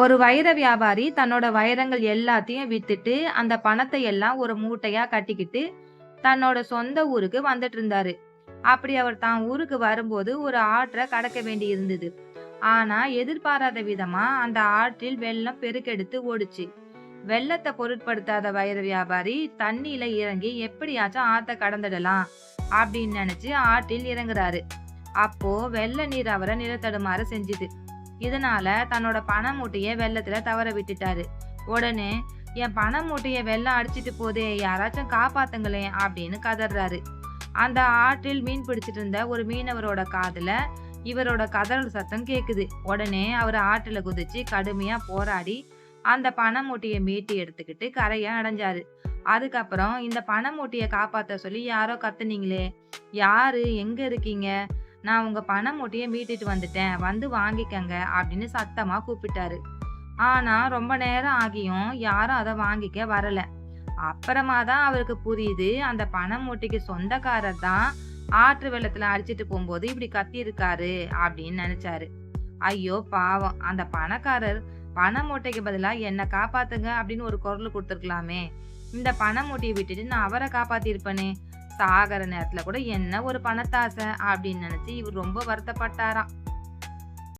ஒரு வைர வியாபாரி தன்னோட வைரங்கள் எல்லாத்தையும் வித்துட்டு அந்த பணத்தை எல்லாம் ஒரு மூட்டையா கட்டிக்கிட்டு தன்னோட சொந்த ஊருக்கு வந்துட்டு இருந்தாரு. அப்படி அவர் தான் ஊருக்கு வரும்போது ஒரு ஆற்றை கடக்க வேண்டி இருந்தது. ஆனா எதிர்பாராத விதமா அந்த ஆற்றில் வெள்ளம் பெருக்கெடுத்து ஓடுச்சு. வெள்ளத்தை பொருட்படுத்தாத வைர வியாபாரி தண்ணியில இறங்கி எப்படியாச்சும் ஆத்த கடந்துடலாம் அப்படின்னு நினைச்சு ஆற்றில் இறங்குறாரு. அப்போ வெள்ள நீர் அவரை நிலத்தடுமாற செஞ்சுது. இதனால தன்னோட பண மூட்டைய வெள்ளத்துல தவற விட்டுட்டாரு. உடனே என் பண மூட்டைய வெள்ளம் அடிச்சிட்டு போதே யாராச்சும் காப்பாத்துங்களேன் அப்படின்னு கதறாரு. அந்த ஆற்றில் மீன் பிடிச்சிட்டு இருந்த ஒரு மீனவரோட காதுல இவரோட கதறல் சத்தம் கேக்குது. உடனே அவர் ஆற்றுல குதிச்சு கடுமையா போராடி அந்த பண மூட்டையை மீட்டு எடுத்துக்கிட்டு கரையை அடைஞ்சாரு. அதுக்கப்புறம் இந்த பண மூட்டையை காப்பாத்த சொல்லி யாரோ கத்துனீங்களே? யாரு? எங்க இருக்கீங்க? நான் உங்கள் பண மூட்டையை மீட்டுட்டு வந்துட்டேன். வந்து வாங்கிக்கங்க அப்படின்னு சத்தமாக கூப்பிட்டாரு. ஆனால் ரொம்ப நேரம் ஆகியும் யாரும் அதை வாங்கிக்க வரலை. அப்புறமா தான் அவருக்கு புரியுது. அந்த பண மூட்டைக்கு சொந்தக்காரர் தான் ஆற்று வெள்ளத்தில் அடிச்சிட்டு போகும்போது இப்படி கத்தியிருக்காரு அப்படின்னு நினச்சாரு. ஐயோ பாவம். அந்த பணக்காரர் பண மூட்டைக்கு பதிலாக என்ன காப்பாத்துங்க? அப்படின்னு ஒரு குரல் கொடுத்துருக்கலாமே. இந்த பண மூட்டையை விட்டுட்டு நான் அவரை காப்பாத்திருப்பேனே சாகிற நேரத்துல கூட என்ன ஒரு பணத்தாசை அப்படின்னு நினைச்சு இவர் ரொம்ப வருத்தப்பட்டாராம்.